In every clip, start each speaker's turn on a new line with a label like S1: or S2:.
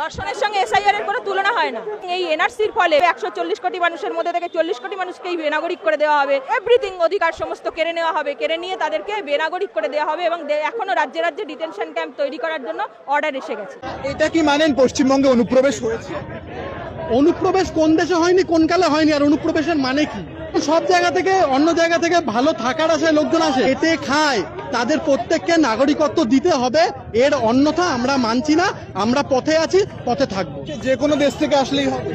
S1: ধর্ষণের সঙ্গে এসআইআর এর কোনো তুলনা হয় না। এই এনআরসির ফলে একশো চল্লিশ কোটি মানুষের মধ্যে থেকে চল্লিশ কোটি মানুষকেই বেনাগরিক করে দেওয়া হবে। এভরিথিং অধিকার সমস্ত কেড়ে নেওয়া হবে। কেড়ে নিয়ে তাদেরকে বেনাগরিক করে দেওয়া হবে এবং এখনও রাজ্যে রাজ্যে ডিটেনশন ক্যাম্প তৈরি করার জন্য অর্ডার এসে গেছে।
S2: এটা কি মানেন পশ্চিমবঙ্গে অনুপ্রবেশ হয়েছে?
S3: অনুপ্রবেশ কোন দেশে হয়নি কোন কালে হয়নি আর অনুপ্রবেশের মানে কি? সব জায়গা থেকে অন্য জায়গা থেকে ভালো থাকার আসে লোকজন আসে। এতে খায়। তাদের প্রত্যেককে নাগরিকত্ব দিতে হবে। এর অন্যথা আমরা মানছি না। আমরা পথে আছি পথে থাকব।
S2: যে কোনো দেশ থেকে আসলেই হবে।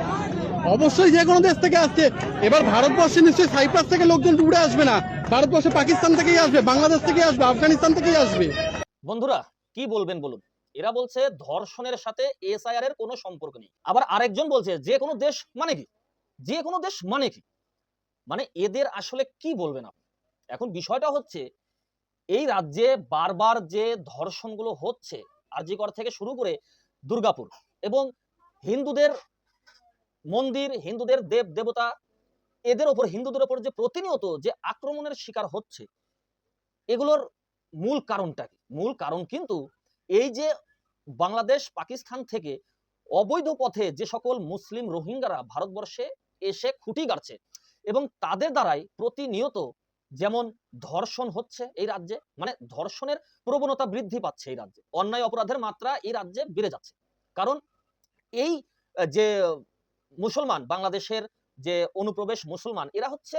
S3: অবশ্যই যে কোনো দেশ থেকে আসছে। এবার ভারতবর্ষে নিশ্চয়ই সাইপ্রাস থেকে লোকজন উড়ে আসবে না। ভারতবর্ষে পাকিস্তান থেকেই আসবে বাংলাদেশ থেকে আসবে আফগানিস্তান থেকেই আসবে।
S4: বন্ধুরা কি বলবেন বলুন? এরা বলছে ধর্ষণের সাথে এসআইআর এর কোনো সম্পর্ক নেই। আবার আরেকজন বলছে, যে কোনো দেশ মানে কি? যে কোনো দেশ মানে কি? মানে এদের আসলে কি বলবেন আপনি? এখন বিষয়টা হচ্ছে, এই রাজ্যে বারবার যে ধর্ষণগুলো হচ্ছে, আরজিকর থেকে শুরু করে দুর্গাপুর এবং হিন্দুদের মন্দির, হিন্দুদের দেব দেবতা, এদের ওপর, হিন্দুদের ওপর যে প্রতিনিয়ত যে আক্রমণের শিকার হচ্ছে, এগুলোর মূল কারণটা কি? মূল কারণ কিন্তু এই যে বাংলাদেশ পাকিস্তান থেকে অবৈধ পথে যে সকল মুসলিম রোহিঙ্গারা ভারতবর্ষে এসে খুঁটি গাড়ছে এবং তাদের দ্বারাই প্রতিনিয়ত যেমন ধর্ষণ হচ্ছে এই রাজ্যে মানে ধর্ষণের প্রবণতা বৃদ্ধি পাচ্ছে এই রাজ্যে। অন্যায় অপরাধের মাত্রা এই রাজ্যে বেড়ে যাচ্ছে। কারণ এই যে মুসলমান, বাংলাদেশের যে অনুপ্রবেশ মুসলমান, এরা হচ্ছে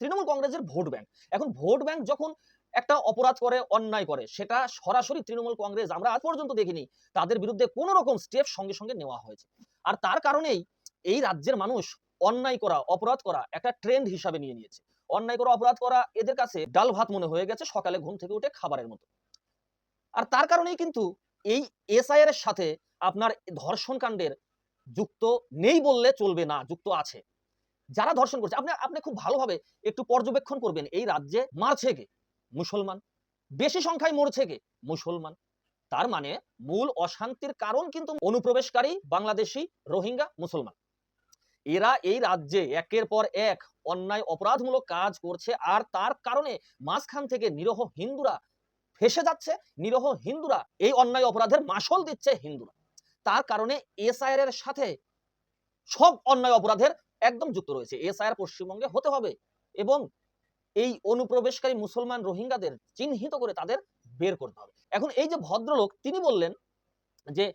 S4: তৃণমূল কংগ্রেসের ভোট ব্যাংক। এখন ভোট ব্যাংক যখন একটা অপরাধ করে, অন্যায় করে, সেটা সরাসরি তৃণমূল কংগ্রেস, আমরা আজ পর্যন্ত দেখিনি। তাদের বিরুদ্ধে কোনো রকম স্টেপ সঙ্গে সঙ্গে নেওয়া হয়েছে। আর তার কারণেই এই রাজ্যের মানুষ অন্যায় করা, অপরাধ করা একটা ট্রেন্ড হিসাবে নিয়ে নিয়েছে। অন্যায় করা, অপরাধ করা এদের কাছে ডাল ভাত মনে হয়ে গেছে সকালে ঘুম থেকে উঠে খাবারের মতো। আর তার কারণেই কিন্তু এই এসআইআর এর সাথে আপনার ধর্ষণ কাণ্ডের যুক্ত নেই বললে চলবে না, যুক্ত আছে। যারা ধর্ষণ করছে, আপনি আপনি খুব ভালোভাবে একটু পর্যবেক্ষণ করবেন, এই রাজ্যে মারছে কে? মুসলমান। বেশি সংখ্যায় মরছে কে? মুসলমান। তার মানে মূল অশান্তির কারণ কিন্তু অনুপ্রবেশকারী বাংলাদেশি রোহিঙ্গা মুসলমান। এরা এই রাজ্যে একের পর এক অন্যায় অপরাধমূলক কাজ করছে আর তার কারণে মাঝখান থেকে নিরহ হিন্দুরা ফেসে যাচ্ছে, নিরহ হিন্দুরা এই অন্যায় অপরাধের মাসল দিচ্ছে হিন্দুরা। তার কারণে এসআইআর এর সাথে সব অন্যায় অপরাধের একদম যুক্ত রয়েছে। এসআইআর পশ্চিমবঙ্গে হতে হবে এবং এই অনুপ্রবেশকারী মুসলমান রোহিঙ্গাদের চিহ্নিত করে তাদের বের করতে হবে। এখন এই যে ভদ্রলোক, তিনি বললেন যে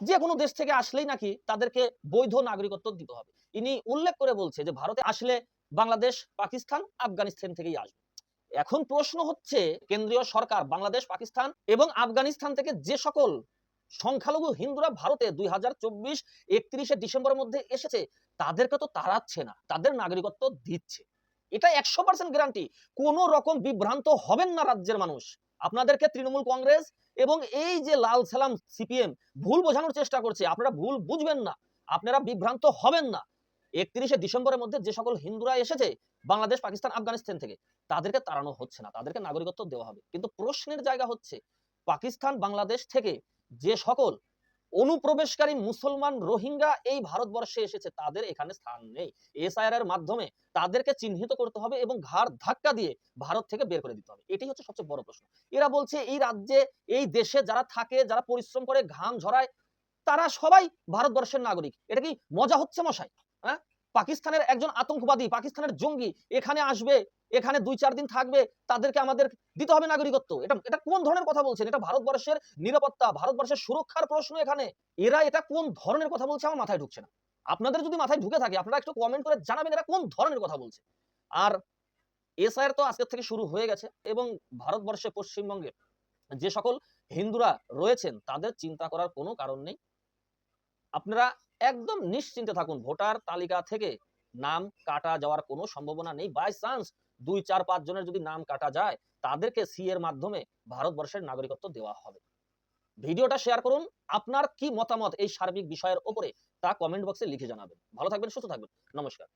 S4: যে কোনো দেশ থেকে আসলেই নাকি তাদেরকে বৈধ নাগরিকত্ব দিতে হবে। ইনি উল্লেখ করে বলছে যে ভারতে আসলে বাংলাদেশ, পাকিস্তান, আফগানিস্তান থেকেই আসবে। এখন প্রশ্ন হচ্ছে, কেন্দ্রীয় সরকার, বাংলাদেশ, পাকিস্তান এবং আফগানিস্তান থেকে যে সকল সংখ্যালঘু হিন্দুরা ভারতে দুই হাজার চব্বিশ একত্রিশে ডিসেম্বরের মধ্যে এসেছে, তাদেরকে তো তাড়াচ্ছে না, তাদের নাগরিকত্ব দিচ্ছে। এটা একশো পার্সেন্ট গ্যারান্টি কোন রকম বিভ্রান্ত হবেন না রাজ্যের মানুষ। আপনাদেরকে তৃণমূল কংগ্রেস এবং এই যে লাল সালাম সিপিএম, ভুল বোঝানোর চেষ্টা করছে। আপনারা ভুল বুঝবেন না। আপনারা বিভ্রান্ত হবেন না। একত্রিশে ডিসেম্বরের মধ্যে যে সকল হিন্দুরা এসেছে, বাংলাদেশ, পাকিস্তান, আফগানিস্তান থেকে, তাদেরকে তাড়ানো হচ্ছে না। তাদেরকে নাগরিকত্ব দেওয়া হবে। কিন্তু প্রশ্নের জায়গা হচ্ছে, পাকিস্তান, বাংলাদেশ থেকে যে সকল অনুপ্রবেশকারী মুসলমান রোহিঙ্গা এই ভারতবর্ষে এসেছে। তাদের এখানে স্থান নেই। এসআইআর এর মাধ্যমে তাদেরকে চিহ্নিত করতে হবে এবং ঘাড় ধাক্কা দিয়ে ভারত থেকে বের করে দিতে হবে। এটাই হচ্ছে সবচেয়ে বড় প্রশ্ন। এরা বলছে, এই রাজ্যে, এই দেশে যারা থাকে, যারা পরিশ্রম করে ঘাম ঝরায়, তারা সবাই ভারতবর্ষের নাগরিক। এটা কি মজা হচ্ছে মশাই? হ্যাঁ? পাকিস্তানের একজন আতঙ্কবাদী, পাকিস্তানের জঙ্গি এখানে আসবে, এখানে দুই চার দিন থাকবে, তাদেরকে আমাদের দিতে হবে নাগরিকত্ব। এটা এটা কোন ধরনের কথা বলছেন? এটা ভারতবর্ষের নিরাপত্তা, ভারতবর্ষের সুরক্ষার প্রশ্ন এখানে। এরা এটা কোন ধরনের কথা বলছে আমার মাথায় ঢুকছে না। আপনাদের যদি মাথায় ঢুকে থাকে, আপনারা একটু কমেন্ট করে জানাবেন এরা কোন ধরনের কথা বলছে। আর এসআইআর তো আজকের থেকে শুরু হয়ে গেছে এবং ভারতবর্ষে পশ্চিমবঙ্গে যে সকল হিন্দুরা রয়েছেন, তাদের চিন্তা করার কোনো কারণ নেই। আপনারা একদম নিশ্চিন্তে থাকুন। ভোটার তালিকা থেকে নাম কাটা যাওয়ার কোনো সম্ভাবনা নেই। বাই চান্স দুই, চার, পাঁচ জনের যদি নাম কাটা যায়, তাদেরকে সি এর মাধ্যমে ভারতবর্ষের নাগরিকত্ব দেওয়া হবে। ভিডিওটা শেয়ার করুন, আপনার কি মতামত এই সার্বিক বিষয়ের ওপরে তা কমেন্ট বক্সে লিখে জানাবেন। ভালো থাকবেন, সুস্থ থাকবেন। নমস্কার।